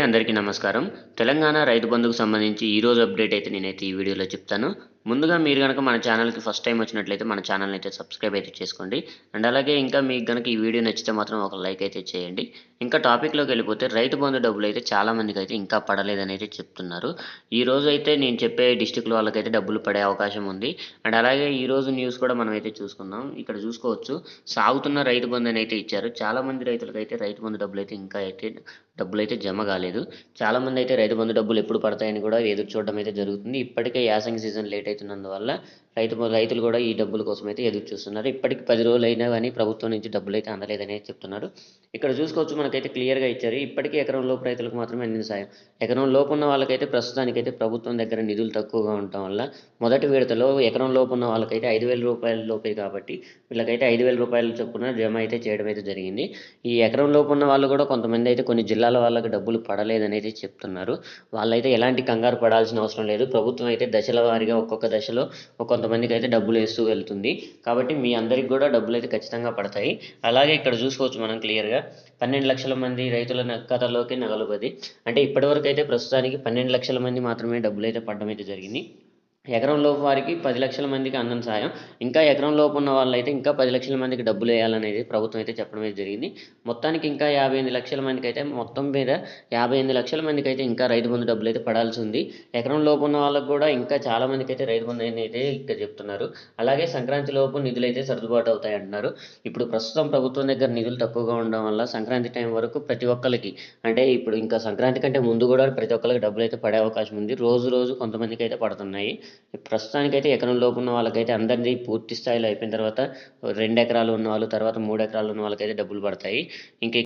అందరికీ నమస్కారం. తెలంగాణ రైతు బంధుకు సంబంధించి ఈ రోజు అప్డేట్ అయితే నేనైతే ఈ వీడియోలో చెప్తాను. ముందుగా మీరు కనుక మన ఛానల్కి ఫస్ట్ టైం వచ్చినట్లయితే మన ఛానల్ని అయితే సబ్స్క్రైబ్ అయితే చేసుకోండి. అండ్ అలాగే ఇంకా మీకు కనుక ఈ వీడియో నచ్చితే మాత్రం ఒక లైక్ అయితే చేయండి. ఇంకా టాపిక్లోకి వెళ్ళిపోతే రైతు బంధు డబ్బులు అయితే చాలా మందికి అయితే ఇంకా పడలేదని అయితే చెప్తున్నారు. ఈ రోజు అయితే నేను చెప్పే డిస్టిక్లో వాళ్ళకైతే డబ్బులు పడే అవకాశం ఉంది. అండ్ అలాగే ఈ రోజు న్యూస్ కూడా మనం అయితే చూసుకుందాం. ఇక్కడ చూసుకోవచ్చు సాగుతున్న రైతు బంధు అని అయితే ఇచ్చారు. చాలామంది రైతులకు అయితే రైతు బంధు డబ్బులు అయితే ఇంకా అయితే డబ్బులు అయితే జమ కాలేదు. చాలా మంది అయితే రైతు బంధు డబ్బులు ఎప్పుడు పడతాయని కూడా ఎదురు చూడడం అయితే జరుగుతుంది. ఇప్పటికే యాసంగి సీజన్ లేట్ అవుతున్నందువల్ల రైతు రైతులు కూడా ఈ డబ్బుల కోసం అయితే ఎదురు చూస్తున్నారు. ఇప్పటికి పది రోజులు అయినా కానీ ప్రభుత్వం నుంచి డబ్బులు అయితే అందలేదని చెప్తున్నారు. ఇక్కడ చూసుకోవచ్చు మనకైతే క్లియర్గా ఇచ్చారు. ఇప్పటికీ ఎకరం లోపు రైతులకు మాత్రమే అందిన సాయం. ఎకరం లోపు ఉన్న వాళ్ళకైతే ప్రస్తుతానికైతే ప్రభుత్వం దగ్గర నిధులు తక్కువగా ఉండటం వల్ల మొదటి విడతలో ఎకరం లోపు ఉన్న వాళ్ళకైతే ఐదు వేల రూపాయల లోపే కాబట్టి వీళ్ళకైతే ఐదు వేల రూపాయలు చొప్పున జమ అయితే చేయడం అయితే జరిగింది. ఈ ఎకరం లోపు ఉన్న వాళ్ళు కూడా కొంతమంది అయితే కొన్ని జిల్లాల వాళ్ళకి డబ్బులు పడలేదని అయితే చెప్తున్నారు. వాళ్ళైతే ఎలాంటి కంగారు పడాల్సిన అవసరం లేదు. ప్రభుత్వం అయితే దశల వారీగా ఒక్కొక్క దశలో కొంతమందికి అయితే డబ్బులు వేస్తూ వెళ్తుంది. కాబట్టి మీ అందరికి కూడా డబ్బులు అయితే ఖచ్చితంగా పడతాయి. అలాగే ఇక్కడ చూసుకోవచ్చు మనం క్లియర్గా. పన్నెండు లక్షల మంది రైతుల న- ఖాతాలోకి నగలుబది అంటే ఇప్పటివరకు అయితే ప్రస్తుతానికి పన్నెండు లక్షల మంది మాత్రమే డబ్బులు అయితే పడడం అయితే జరిగింది. ఎకరం లోపు వారికి పది లక్షల మందికి అందం సాయం. ఇంకా ఎకరం లోపు ఉన్న వాళ్ళైతే ఇంకా పది లక్షల మందికి డబ్బులు వేయాలనేది ప్రభుత్వం అయితే చెప్పడం అయితే జరిగింది. మొత్తానికి ఇంకా యాభై ఎనిమిది లక్షల మందికి అయితే మొత్తం మీద యాభై ఎనిమిది లక్షల మందికి అయితే ఇంకా రైతు బంధు డబ్బులు అయితే పడాల్సి ఉంది. ఎకరం లోపు ఉన్న వాళ్ళకి కూడా ఇంకా చాలా మందికి అయితే రైతు బంధు అయితే ఇక్కడ చెప్తున్నారు. అలాగే సంక్రాంతి లోపు నిధులు అయితే సర్దుబాటు అవుతాయి అంటున్నారు. ఇప్పుడు ప్రస్తుతం ప్రభుత్వం దగ్గర నిధులు తక్కువగా ఉండడం వల్ల సంక్రాంతి టైం వరకు ప్రతి ఒక్కరికి అంటే ఇప్పుడు ఇంకా సంక్రాంతి కంటే ముందు కూడా ప్రతి ఒక్కరికి డబ్బులు అయితే పడే అవకాశం ఉంది. రోజు రోజు కొంతమందికి అయితే పడుతున్నాయి. ప్రస్తుతానికైతే ఎకరం లోపు ఉన్న వాళ్ళకైతే అందరిది పూర్తి స్థాయిలో అయిపోయిన తర్వాత రెండు ఎకరాలు ఉన్న వాళ్ళు తర్వాత మూడు ఎకరాలు ఉన్న వాళ్ళకైతే డబ్బులు పడతాయి. ఇంకా